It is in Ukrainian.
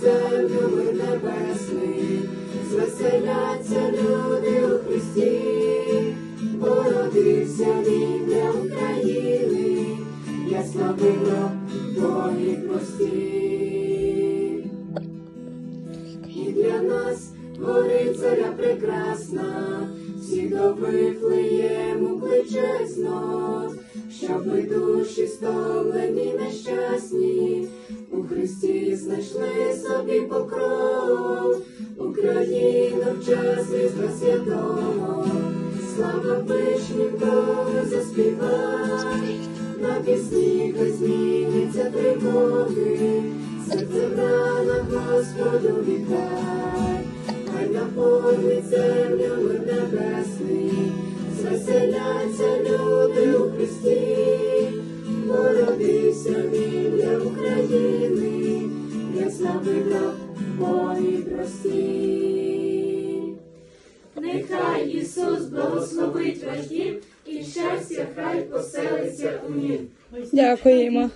землю мир небесний, звеселяться люди у Христі, породився він для України, я славила Бої прості. І для нас творить зоря прекрасна, всі до Вифлеєму кличе щоб ми душі стомлені нещасні, у Христі знайшли собі покров, Україну в час Різдва святого, слава пишні Богу заспівай, на пісні хай зміняться тривоги, серце брана Господу вітай, хай наповнить землю небесний, звеселяться люди України, для слави нам бої прості. Нехай Ісус благословить ваш дім, і щастя хай поселиться у нім. Дякуємо.